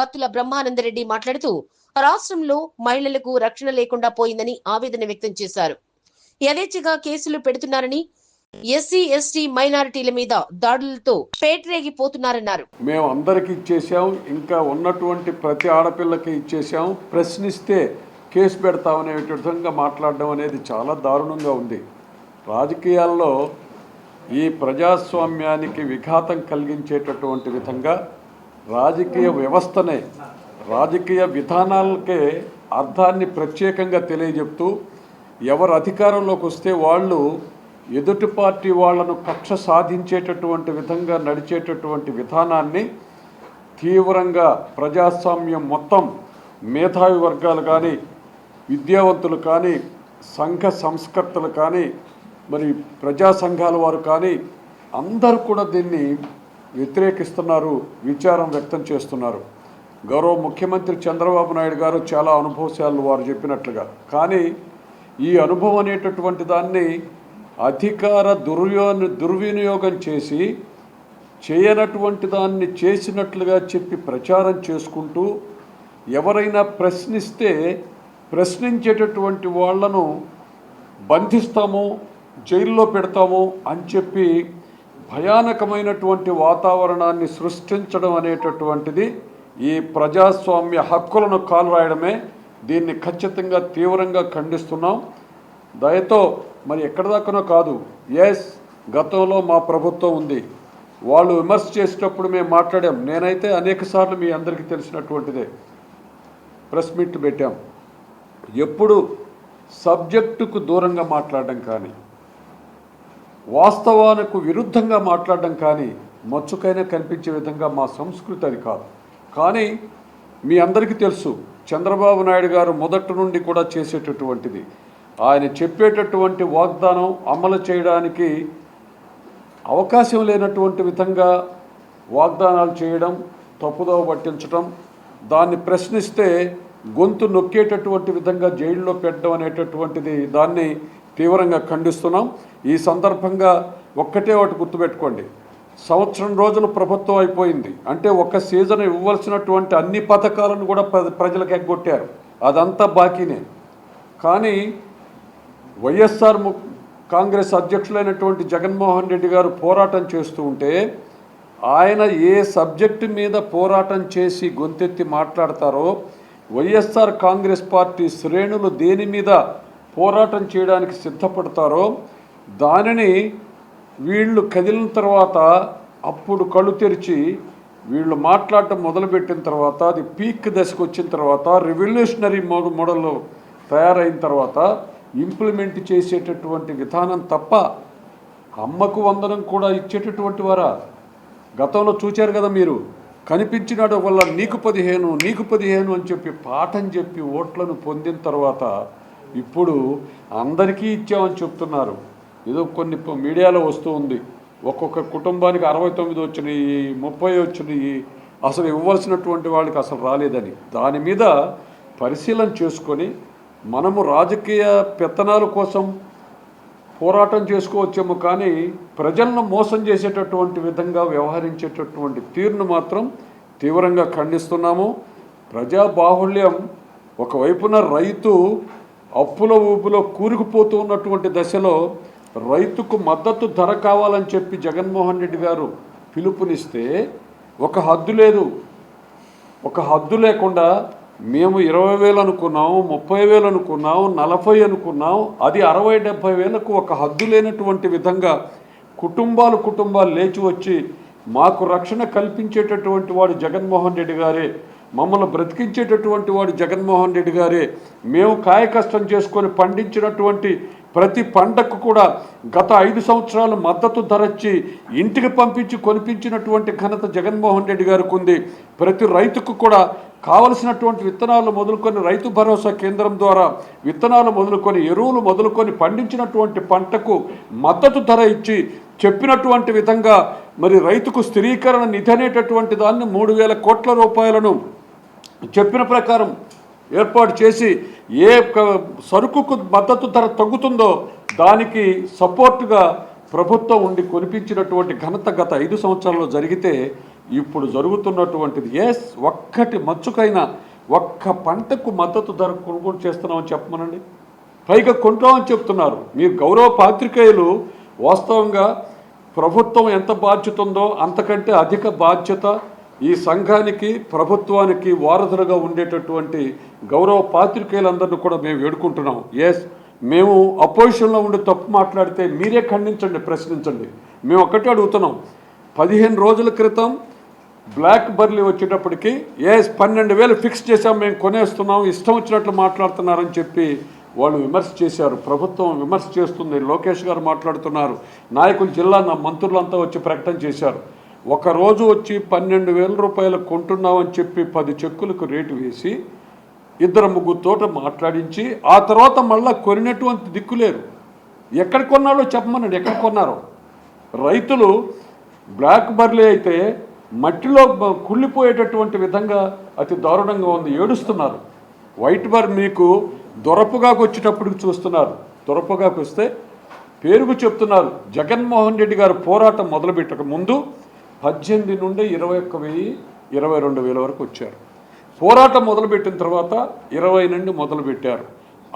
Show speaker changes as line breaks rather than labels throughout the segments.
బత్తుల బ్రహ్మానందరెడ్డి మాట్లాడుతూ రాష్ట్రంలో మహిళలకు రక్షణ లేకుండా పోయిందని ఆవేదన వ్యక్తం చేశారు. యథేచ్ఛగా కేసులు పెడుతున్నారని ఎస్సీ ఎస్టీ మైనారిటీల మీద దాడులతో పేటరేగిపోతున్నారన్నారు.
మేము అందరికి ఇచ్చేసాం ఇంకా ఉన్నటువంటి ప్రతి ఆడపిల్లకి ఇచ్చేసాం ప్రశ్నిస్తే కేసు పెడతామనే విధంగా మాట్లాడడం అనేది చాలా దారుణంగా ఉంది. రాజకీయాల్లో ఈ ప్రజాస్వామ్యానికి విఘాతం కలిగించేటటువంటి విధంగా రాజకీయ వ్యవస్థనే రాజకీయ విధానాలకే అర్థాన్ని ప్రత్యేకంగా తెలియజెప్తూ ఎవరు అధికారంలోకి వస్తే వాళ్ళు ఎదుటి పార్టీ వాళ్ళను కక్ష సాధించేటటువంటి విధంగా నడిచేటటువంటి విధానాన్ని తీవ్రంగా ప్రజాస్వామ్యం మొత్తం మేధావి వర్గాలు కానీ విద్యావంతులు కానీ సంఘ సంస్కర్తలు కానీ మరి ప్రజా సంఘాల వారు కానీ అందరూ కూడా దీన్ని వ్యతిరేకిస్తున్నారు విచారం వ్యక్తం చేస్తున్నారు. గౌరవ ముఖ్యమంత్రి చంద్రబాబు నాయుడు గారు చాలా అనుభవశాలు వారు చెప్పినట్లుగా. కానీ ఈ అనుభవం అనేటటువంటి దాన్ని అధికార దుర్వినియో దుర్వినియోగం చేసి చేయనటువంటి దాన్ని చేసినట్లుగా చెప్పి ప్రచారం చేసుకుంటూ ఎవరైనా ప్రశ్నిస్తే ప్రశ్నించేటటువంటి వాళ్ళను బంధిస్తాము జైల్లో పెడతాము అని చెప్పి భయానకమైనటువంటి వాతావరణాన్ని సృష్టించడం అనేటటువంటిది ఈ ప్రజాస్వామ్య హక్కులను కాలురాయడమే. దీన్ని ఖచ్చితంగా తీవ్రంగా ఖండిస్తున్నాం. దయతో మరి ఎక్కడ దాకానో కాదు. ఎస్ గతంలో మా ప్రభుత్వం ఉంది. వాళ్ళు విమర్శ చేసేటప్పుడు మేము మాట్లాడాం. నేనైతే అనేక సార్లు మీ అందరికీ తెలిసినటువంటిదే. ప్రెస్ మీట్ పెట్టాం. ఎప్పుడు సబ్జెక్టుకు దూరంగా మాట్లాడడం కానీ వాస్తవానికి విరుద్ధంగా మాట్లాడడం కానీ మచ్చుకైనా కనిపించే విధంగా మా సంస్కృతి అది కాదు. కానీ మీ అందరికీ తెలుసు చంద్రబాబు నాయుడు గారు మొదటి నుండి కూడా చేసేటటువంటిది. ఆయన చెప్పేటటువంటి వాగ్దానం అమలు చేయడానికి అవకాశం లేనటువంటి విధంగా వాగ్దానాలు చేయడం తప్పుదోవ పట్టించడం దాన్ని ప్రశ్నిస్తే గొంతు నొక్కేటటువంటి విధంగా జైల్లో పెట్టడం అనేటటువంటిది దాన్ని తీవ్రంగా ఖండిస్తున్నాం. ఈ సందర్భంగా ఒక్కటే ఒకటి గుర్తుపెట్టుకోండి. సంవత్సరం రోజులు ప్రభుత్వం అయిపోయింది. అంటే ఒక సీజన్ ఇవ్వాల్సినటువంటి అన్ని పథకాలను కూడా ప్ర- ప్రజలకు ఎగ్గొట్టారు. అదంతా బాకీనే. కానీ వైఎస్ఆర్ కాంగ్రెస్ అధ్యక్షులైనటువంటి జగన్మోహన్ రెడ్డి గారు పోరాటం చేస్తూ ఉంటే ఆయన ఏ సబ్జెక్టు మీద పోరాటం చేసి గొంతెత్తి మాట్లాడతారో వైఎస్ఆర్ కాంగ్రెస్ పార్టీ శ్రేణులు దేని మీద పోరాటం చేయడానికి సిద్ధపడతారో దానిని వీళ్ళు కదిలిన తర్వాత అప్పుడు కళ్ళు తెరిచి వీళ్ళు మాట్లాడటం మొదలుపెట్టిన తర్వాత అది పీక్ దశకు వచ్చిన తర్వాత రెవల్యూషనరీ మో మోడల్లో తయారైన తర్వాత ఇంప్లిమెంట్ చేసేటటువంటి విధానం తప్ప అమ్మకు వందనం కూడా ఇచ్చేటటువంటి వారా? గతంలో చూచారు కదా మీరు కనిపించినాడు వల్ల నీకు పదిహేను నీకు పదిహేను అని చెప్పి పాఠం చెప్పి ఓట్లను పొందిన తర్వాత ఇప్పుడు అందరికీ ఇచ్చామని చెప్తున్నారు. ఏదో కొన్ని మీడియాలో వస్తూ ఉంది. ఒక్కొక్క కుటుంబానికి అరవై తొమ్మిది వచ్చినాయి ముప్పై వచ్చినాయి. అసలు ఇవ్వాల్సినటువంటి వాళ్ళకి అసలు రాలేదని. దాని మీద పరిశీలన చేసుకొని మనము రాజకీయ పెత్తనాల కోసం పోరాటం చేసుకోవచ్చేమో కానీ ప్రజలను మోసం చేసేటటువంటి విధంగా వ్యవహరించేటటువంటి తీరును మాత్రం తీవ్రంగా ఖండిస్తున్నాము. ప్రజా బాహుళ్యం ఒకవైపున రైతు అప్పుల ఊపులో కూరుకుపోతూ ఉన్నటువంటి దశలో రైతుకు మద్దతు ధర కావాలని చెప్పి జగన్మోహన్ రెడ్డి గారు పిలుపునిస్తే ఒక హద్దు లేదు. ఒక హద్దు లేకుండా మేము ఇరవై వేలు అనుకున్నాం ముప్పై వేలు అనుకున్నాము నలభై అనుకున్నాం అది అరవై డెబ్భై వేలకు ఒక హద్దు లేనటువంటి విధంగా కుటుంబాలు కుటుంబాలు లేచి వచ్చి మాకు రక్షణ కల్పించేటటువంటి వాడు జగన్మోహన్ రెడ్డి గారే. మమ్మల్ని బ్రతికించేటటువంటి వాడు జగన్మోహన్ రెడ్డి గారే. మేము కాయకష్టం చేసుకొని పండించినటువంటి ప్రతి పంటకు కూడా గత ఐదు సంవత్సరాలు మద్దతు ధరచ్చి ఇంటికి పంపించి కొనిపించినటువంటి ఘనత జగన్మోహన్ రెడ్డి గారికి ఉంది. ప్రతి రైతుకు కూడా కావలసినటువంటి విత్తనాలు మొదలుకొని రైతు భరోసా కేంద్రం ద్వారా విత్తనాలు మొదలుకొని ఎరువులు మొదలుకొని పండించినటువంటి పంటకు మద్దతు ధర ఇచ్చి చెప్పినటువంటి విధంగా మరి రైతుకు స్థిరీకరణ నిధి అనేటటువంటి దాన్ని మూడు వేల కోట్ల రూపాయలను చెప్పిన ప్రకారం ఏర్పాటు చేసి ఏ సరుకుకు మద్దతు ధర తగ్గుతుందో దానికి సపోర్టుగా ప్రభుత్వం ఉండి కొనిపించినటువంటి ఘనత గత ఐదు సంవత్సరాల్లో జరిగితే ఇప్పుడు జరుగుతున్నటువంటిది. ఎస్ ఒక్కటి మచ్చుకైనా ఒక్క పంటకు మద్దతు ధర కొనుగోలు చేస్తున్నామని చెప్పమనండి. పైగా కొంటామని చెప్తున్నారు. మీరు గౌరవ పాత్రికేయులు వాస్తవంగా ప్రభుత్వం ఎంత బాధ్యత ఉందో అంతకంటే అధిక బాధ్యత ఈ సంఘానికి ప్రభుత్వానికి వారధులుగా ఉండేటటువంటి గౌరవ పాత్రికేయులందరినీ కూడా మేము వేడుకుంటున్నాం. ఎస్ మేము అపోజిషన్లో ఉండి తప్పు మాట్లాడితే మీరే ఖండించండి ప్రశ్నించండి. మేము ఒకటే అడుగుతున్నాం. పదిహేను రోజుల క్రితం బ్లాక్ బర్లీ వచ్చేటప్పటికి ఏఎస్ పన్నెండు వేలు ఫిక్స్ చేసాం మేము కొనేస్తున్నాం ఇష్టం వచ్చినట్లు మాట్లాడుతున్నారని చెప్పి వాళ్ళు విమర్శ చేశారు. ప్రభుత్వం విమర్శ చేస్తుంది లోకేష్ గారు మాట్లాడుతున్నారు. నాయకులు జిల్లా నా మంత్రులంతా వచ్చి ప్రకటన చేశారు. ఒకరోజు వచ్చి పన్నెండు వేల రూపాయలు కొంటున్నామని చెప్పి పది చెక్కులకు రేటు వేసి ఇద్దరు ముగ్గురు తోట మాట్లాడించి ఆ తర్వాత మళ్ళా కొనినటువంటి దిక్కులేరు ఎక్కడ కొన్నారో చెప్పమన్నాడు ఎక్కడ కొన్నారో. రైతులు బ్లాక్ బర్లీ అయితే మట్టిలో కుళ్ళిపోయేటటువంటి విధంగా అతి దారుణంగా ఉంది ఏడుస్తున్నారు. వైట్ బర్ మీకు దొరపుగాకు వచ్చేటప్పుడు చూస్తున్నారు. దొరపుగాకు వస్తే పేరుకు చెప్తున్నారు జగన్మోహన్ రెడ్డి గారు పోరాటం మొదలుపెట్టక ముందు పద్దెనిమిది నుండి ఇరవై ఒక్క వెయ్యి ఇరవై రెండు వేల వరకు వచ్చారు. పోరాటం మొదలుపెట్టిన తర్వాత ఇరవై నుండి మొదలుపెట్టారు.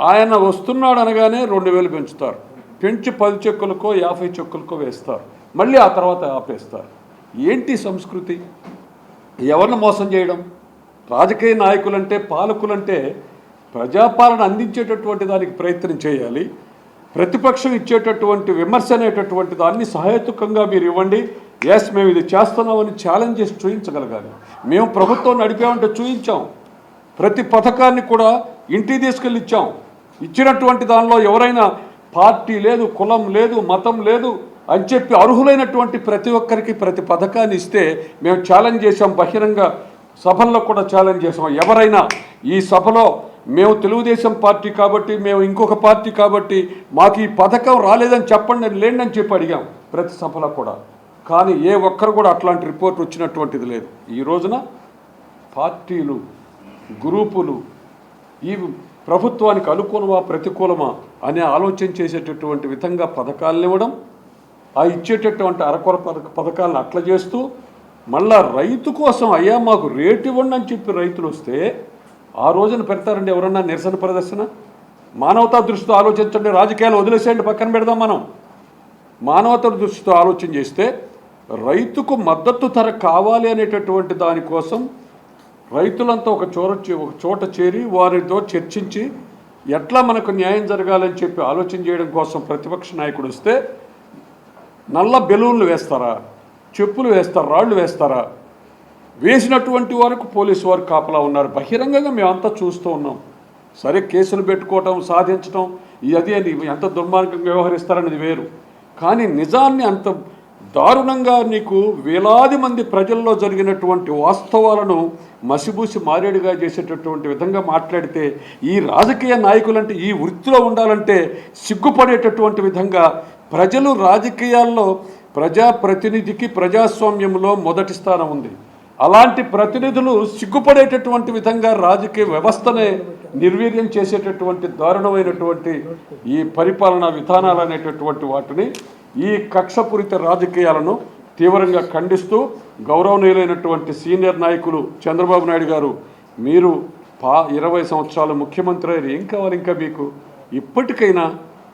ఆయన వస్తున్నాడు అనగానే రెండు వేలు పెంచుతారు. పెంచి పది చెక్కులకో యాభై చెక్కులకో వేస్తారు. మళ్ళీ ఆ తర్వాత ఆపేస్తారు. ఏంటి సంస్కృతి? ఎవరిని మోసం చేయడం? రాజకీయ నాయకులంటే పాలకులంటే ప్రజాపాలన అందించేటటువంటి దానికి ప్రయత్నం చేయాలి. ప్రతిపక్షం ఇచ్చేటటువంటి విమర్శ అనేటటువంటి దాన్ని సహేతుకంగా మీరు ఇవ్వండి. ఎస్ మేము ఇది చేస్తున్నామని ఛాలెంజ్ చేసి చూపించగలగాలి మేము ప్రభుత్వం నడిపామంటే చూపించాం ప్రతి పథకాన్ని కూడా ఇంటికి తీసుకెళ్ళి ఇచ్చాం. ఇచ్చినటువంటి దానిలో ఎవరైనా పార్టీ లేదు కులం లేదు మతం లేదు అని చెప్పి అర్హులైనటువంటి ప్రతి ఒక్కరికి ప్రతి పథకాన్ని ఇస్తే మేము ఛాలెంజ్ చేసాం బహిరంగ సభల్లో కూడా ఛాలెంజ్ చేసాం ఎవరైనా ఈ సభలో మేము తెలుగుదేశం పార్టీ కాబట్టి మేము ఇంకొక పార్టీ కాబట్టి మాకు ఈ పథకం రాలేదని చెప్పండి నేను లేండి అని చెప్పి అడిగాం ప్రతి సభలో కూడా. కానీ ఏ ఒక్కరు కూడా అట్లాంటి రిపోర్ట్ వచ్చినటువంటిది లేదు. ఈ రోజున పార్టీలు గ్రూపులు ఈ ప్రభుత్వానికి అనుకూలమా ప్రతికూలమా అనే ఆలోచన చేసేటటువంటి విధంగా పథకాలను ఇవ్వడం ఆ ఇచ్చేటటువంటి అరకొర పథకాలను అట్లా చేస్తూ మళ్ళా రైతు కోసం అయ్యా మాకు రేటు ఇవ్వండి అని చెప్పి రైతులు వస్తే ఆ రోజున పెడతారండి ఎవరన్నా నిరసన ప్రదర్శన? మానవతా దృష్టితో ఆలోచించండి రాజకీయాలు వదిలేసేయండి పక్కన పెడదాం మనం. మానవత దృష్టితో ఆలోచన చేస్తే రైతుకు మద్దతు ధర కావాలి అనేటటువంటి దానికోసం రైతులంతా ఒక చోర ఒక చోట చేరి వారితో చర్చించి ఎట్లా మనకు న్యాయం జరగాలని చెప్పి ఆలోచన చేయడం కోసం ప్రతిపక్ష నాయకుడు వస్తే నల్ల బెలూన్లు వేస్తారా చెప్పులు వేస్తారా రాళ్ళు వేస్తారా? వేసినటువంటి వరకు పోలీసు వారు కాపలా ఉన్నారు. బహిరంగంగా మేమంతా చూస్తూ ఉన్నాం. సరే కేసులు పెట్టుకోవటం సాధించటం ఇది అని ఎంత దుర్మార్గంగా వ్యవహరిస్తారనేది వేరు. కానీ నిజాన్ని అంత దారుణంగా నీకు వేలాది మంది ప్రజల్లో జరిగినటువంటి వాస్తవాలను మసిబూసి మారేడుగా చేసేటటువంటి విధంగా మాట్లాడితే ఈ రాజకీయ నాయకులంటే ఈ వృత్తిలో ఉండాలంటే సిగ్గుపడేటటువంటి విధంగా ప్రజలు రాజకీయాల్లో ప్రజాప్రతినిధికి ప్రజాస్వామ్యంలో మొదటి స్థానం ఉంది. అలాంటి ప్రతినిధులు సిగ్గుపడేటటువంటి విధంగా రాజకీయ వ్యవస్థనే నిర్వీర్యం చేసేటటువంటి దారుణమైనటువంటి ఈ పరిపాలనా విధానాలు అనేటటువంటి వాటిని ఈ కక్షపూరిత రాజకీయాలను తీవ్రంగా ఖండిస్తూ గౌరవనీయులైనటువంటి సీనియర్ నాయకులు చంద్రబాబు నాయుడు గారు మీరు పా ఇరవై సంవత్సరాలు ముఖ్యమంత్రి అయ్యారు. ఏం కావాలి ఇంకా మీకు? ఇప్పటికైనా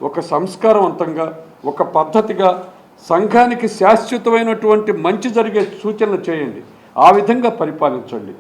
ఒక సంస్కారవంతంగా ఒక పద్ధతిగా సంఘానికి శాశ్వతమైనటువంటి మంచి జరిగే సూచనలు చేయండి. ఆ విధంగా పరిపాలించండి.